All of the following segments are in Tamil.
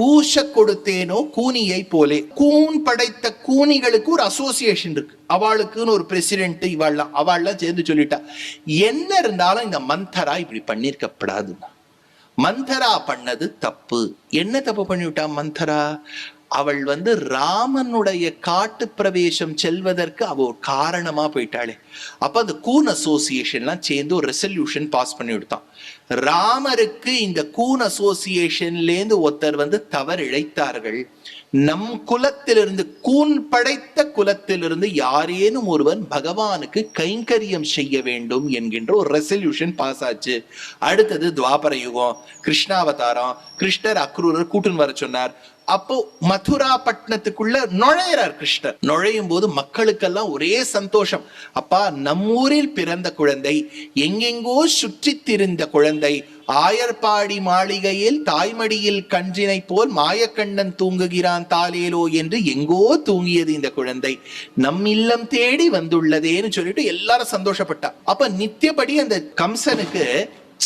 பூச கொடுத்தேனோ கூனியை போலே. கூன் படைத்த கூனிகளுக்கு ஒரு அசோசியேஷன் இருக்கு. அவளுக்குன்னு ஒரு பிரசிடென்ட் இவாள்லாம் அவள்லாம் சேர்ந்து சொல்லிட்டா. என்ன இருந்தாலும் இந்த மந்தரா இப்படி பண்ணிருக்கப்படாதுன்னா மந்தரா பண்ணது தப்பு. என்ன தப்பு பண்ணிவிட்டா மந்தரா? அவள் வந்து ராமனுடைய காட்டு பிரவேசம் செல்வதற்கு அவ ஒரு காரணமா போயிட்டாளே. அப்ப அந்த கூன் அசோசியேஷன்லாம் சேர்ந்து ஒரு ரெசல்யூஷன் பாஸ் பண்ணி விடுத்தான் ராமருக்கு இந்த கூன் அசோசியேஷன்லேருந்து ஒருத்தர் வந்து தவறு இழைத்தார்கள் நம் குலத்திலிருந்து கூன் படைத்த குலத்திலிருந்து யாரேனும் ஒருவன் பகவானுக்கு கைங்கரியம் செய்ய வேண்டும் என்கின்ற ஒரு ரெசல்யூஷன் பாஸ் ஆச்சு. அடுத்தது துவாபர யுகம் கிருஷ்ணாவதாரம் கிருஷ்ணர் அக்ரூரர் கூட்டுன்னு வர சொன்னார். அப்போ மதுரா பட்டணத்துக்குள்ள நுழையிறார் கிருஷ்ணர். நுழையும் போது மக்களுக்கெல்லாம் ஒரே சந்தோஷம். அப்பா நம்மூரில் பிறந்த குழந்தை எங்கெங்கோ சுற்றித் திரிந்த தந்தை ஆயர்பாடி மாளிகையில் தாய்மடியில் கன்றினை போல் மாயக்கண்ணன் தூங்குகிறான் தாலேலோ என்று எங்கோ தூங்கியது இந்த குழந்தை. நம் இல்லம் தேடி வந்துள்ளதேன்னு சொல்லிட்டு எல்லாரும் சந்தோஷப்பட்டா. அப்ப நித்தியபடி அந்த கம்சனுக்கு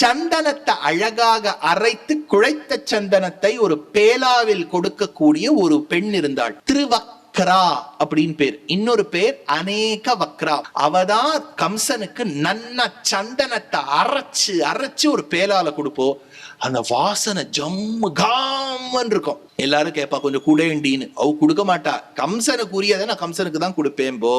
சந்தனத்தை அழகாக அரைத்து குழைத்த சந்தனத்தை ஒரு பேலாவில் கொடுக்கக்கூடிய ஒரு பெண் இருந்தாள். திருவக் வக்ரா அப்படின்னு பேர். இன்னொரு பேர் அநேக வக்ரா. அவதான் கம்சனுக்கு நன்ன சந்தனத்தை அரைச்சு அரைச்சு ஒரு பேலால கொடுப்போம் அந்த வாசனை ஜம்மு காமன் இருக்கும். எல்லாரும் கேட்பா கொஞ்சம் குடேண்டின்னு அவ கொடுக்க மாட்டா. கம்சனுக்கு உரியதை நான் கம்சனுக்கு தான் கொடுப்பேன் போ.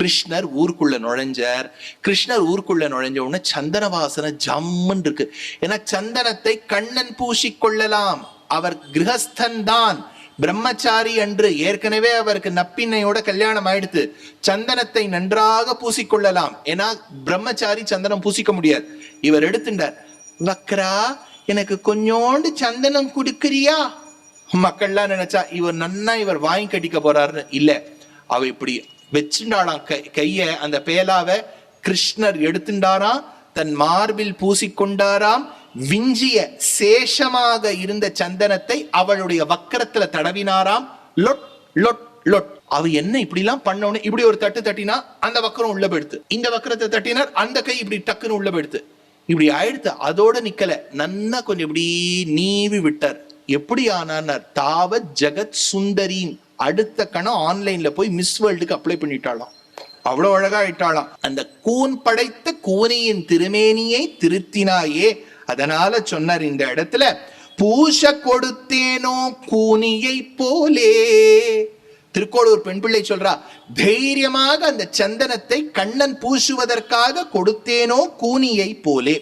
கிருஷ்ணர் ஊருக்குள்ள நுழைஞ்சார். கிருஷ்ணர் ஊருக்குள்ள நுழைஞ்ச உடனே சந்தன வாசனை ஜம்முன் இருக்கு. ஏன்னா சந்தனத்தை கண்ணன் பூசிக்கொள்ளலாம் அவர் கிரகஸ்தன் தான் பிரம்மச்சாரி அன்று ஏற்கனவே அவருக்கு நப்பின்னையோட கல்யாணம் ஆயிடுத்து சந்தனத்தை நன்றாக பூசிக்கொள்ளலாம். ஏன்னா பிரம்மச்சாரி சந்தனம் பூசிக்க முடியாது. இவர் எடுத்துட்டார் வக்ரா எனக்கு கொஞ்சோண்டு சந்தனம் கொடுக்கறியா? மக்கள்லாம் நினைச்சா இவர் நன்னா இவர் வாங்கி கட்டிக்க போறாருன்னு. இல்ல அவ இப்படி வச்சுண்டாளாம். கை கைய அந்த பேலாவை கிருஷ்ணர் எடுத்துண்டாராம் தன் மார்பில் பூசிக்கொண்டாராம். விஞ்சிய சேஷமாக இருந்த சந்தனத்தை அவளுடைய வக்கரத்துல தடவினாராம். லொட் லொட் லொட். அவ என்ன இப்படி எல்லாம் பண்ணோன்னு இப்படி ஒரு தட்டு தட்டினா அந்த வக்கரம் உள்ள போயிடுத்து. இந்த வக்கரத்தை தட்டினார் அந்த கை இப்படி டக்குன்னு உள்ள போயிடுத்து. இப்படி ஆயிடுத்து அதோட நிக்கல. நன்னா கொஞ்சம் இப்படி நீவி விட்டார். எப்படி ஆனார் தாவ ஜெகத் சுந்தரின் அடுத்த கணம் ஆன்லைன்ல போய் மிஸ் வேர்ல்டுக்கு அப்ளை பண்ணிட்டாளாம். அவ்வளவு அழகா ஆயிட்டாளாம். அந்த கூன் படைத்த கூனியின் திருமேனியை திருத்தினாயே அதனால சொன்னார் இந்த இடத்துல பூச கொடுத்தேனோ கூனியை போலே. திருக்கோளூர் பெண் பிள்ளை சொல்றா தைரியமாக அந்த சந்தனத்தை கண்ணன் பூசுவதற்காக கொடுத்தேனோ கூனியை போலே.